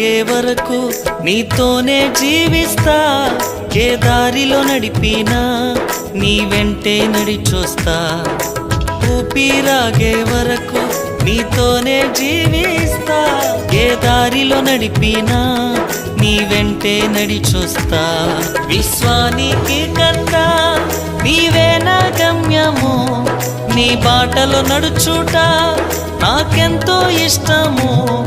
ఊపిరాగే వరకు నీతోనే జీవిస్తా. ఏ దారిలో నడిపినా నీ వెంటే నడిచొస్తా. ఊపిరాగే వరకు నీతోనే జీవిస్తా. ఏ దారిలో నడిపినా నీ వెంటే నడిచొస్తా. విశ్వానికి కన్నా నీవే నా గమ్యము. నీ బాటలో నడుచుట నాకెంతో ఇష్టము.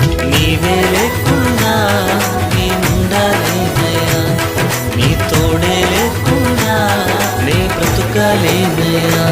నీవే లేకుండా నేనుండాలేనయ్యా నీ తోడే లేకుండా నే బ్రతుకలేనయ్యా.